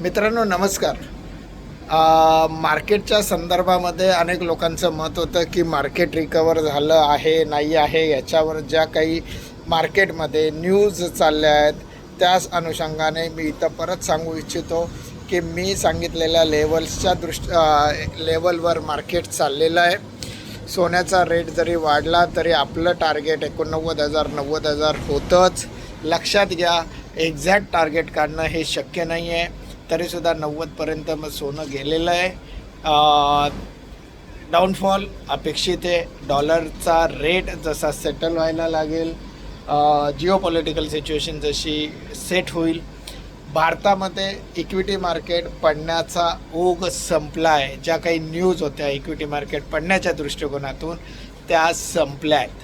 मित्रांनो नमस्कार. मार्केटच्या संदर्भामध्ये अनेक लोकांचं मत होतं की मार्केट रिकवर झालं आहे नाही आहे याच्यावर ज्या काही मार्केटमध्ये न्यूज चालल्या आहेत त्याच अनुषंगाने मी इथं परत सांगू इच्छितो की मी सांगितलेल्या लेवल्सच्या दृष्ट लेवलवर मार्केट चाललेलं आहे. सोन्याचा रेट जरी वाढला तरी आपलं टार्गेट एकोणनव्वद हजार नव्वद हजार होतंच. लक्षात घ्या एक्झॅक्ट टार्गेट काढणं हे शक्य नाही आहे तरीसुद्धा नव्वदपर्यंत मग सोनं गेलेलं आहे. डाऊनफॉल अपेक्षित आहे. डॉलरचा रेट जसा सेटल व्हायला लागेल जिओ पॉलिटिकल सिच्युएशन जशी सेट होईल. भारतामध्ये इक्विटी मार्केट पडण्याचा ओघ संपला आहे ज्या काही न्यूज होत्या इक्विटी मार्केट पडण्याच्या दृष्टिकोनातून त्या संपल्या आहेत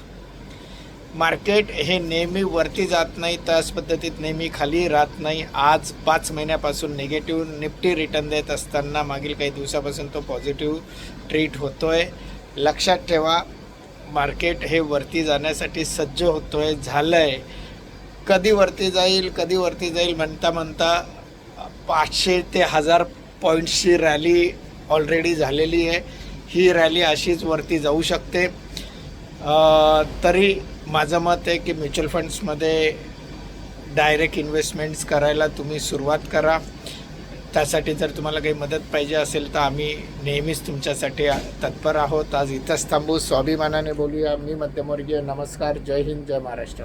मार्केट हे नेहमी वरती जात नाही त्याच पद्धतीत नेहमी खाली राहत नाही. आज पाच महिन्यापासून निगेटिव्ह निफ्टी रिटर्न देत असताना मागील काही दिवसापासून तो पॉझिटिव्ह ट्रीट होतो आहे लक्षात ठेवा मार्केट हे वरती जाण्यासाठी सज्ज होतो आहे झालं आहे कधी वरती जाईल कधी वरती जाईल म्हणता म्हणता पाचशे ते हजार पॉईंट्सची रॅली ऑलरेडी झालेली आहे. ही रॅली अशीच वरती जाऊ शकते. तरी माझं मत आहे की म्युच्युअल फंड्समध्ये डायरेक्ट इन्व्हेस्टमेंट्स करायला तुम्ही सुरुवात करा. त्यासाठी जर तुम्हाला काही मदत पाहिजे असेल तर आम्ही नेहमीच तुमच्यासाठी तत्पर आहोत. आज इथंच थांबू. स्वाभिमानाने बोलूया. मी मध्यमवर्गीय. नमस्कार. जय हिंद. जय महाराष्ट्र.